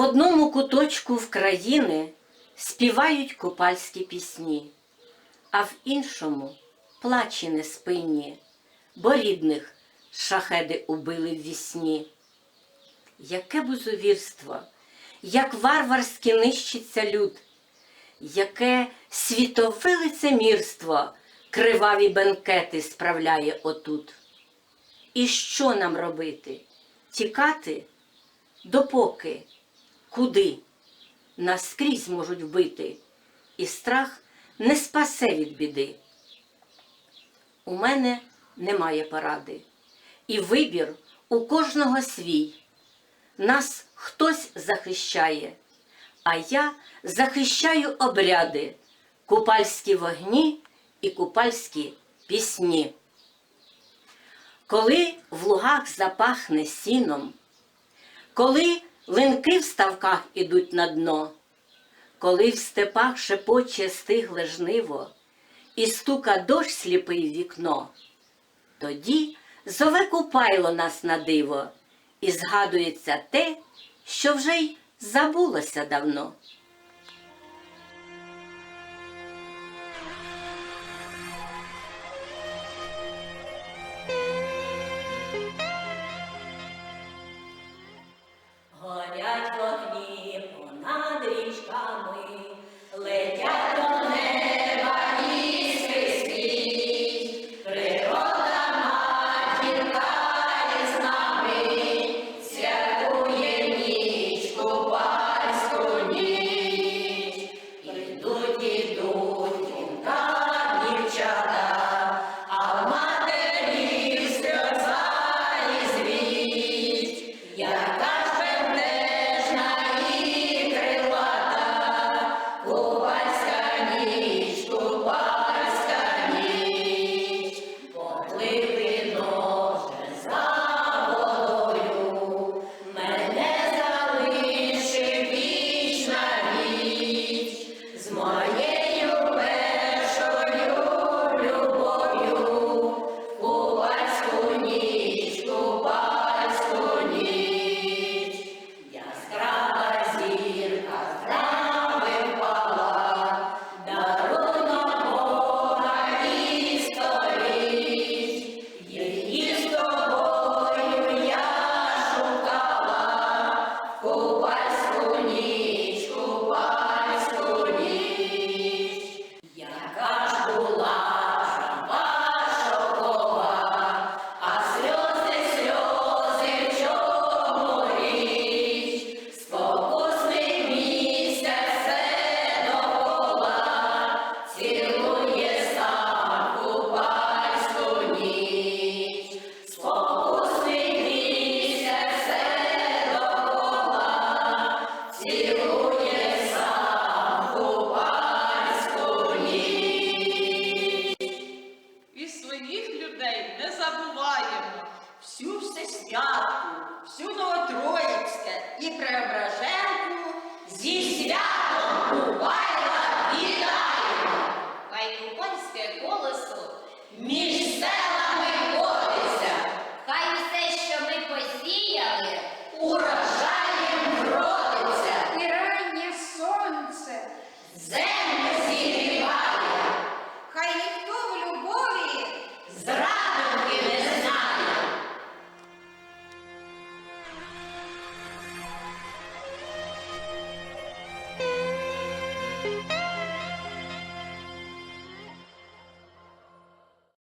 В одному куточку в країни співають купальські пісні, а в іншому плачі неспинні, бо рідних шахеди убили в вісні. Яке бузовірство, як варварськи нищиться люд, яке світове лицемірство криваві бенкети справляє отут. І що нам робити? Тікати? Допоки? Куди? Нас скрізь можуть вбити, і страх не спасе від біди. У мене немає поради, і вибір у кожного свій. Нас хтось захищає, а я захищаю обряди, купальські вогні і купальські пісні. Коли в лугах запахне сіном, коли линки в ставках ідуть на дно, коли в степах шепоче стигле жниво і стука дощ сліпий вікно, тоді зове купайло нас на диво, і згадується те, що вже й забулося давно. é bom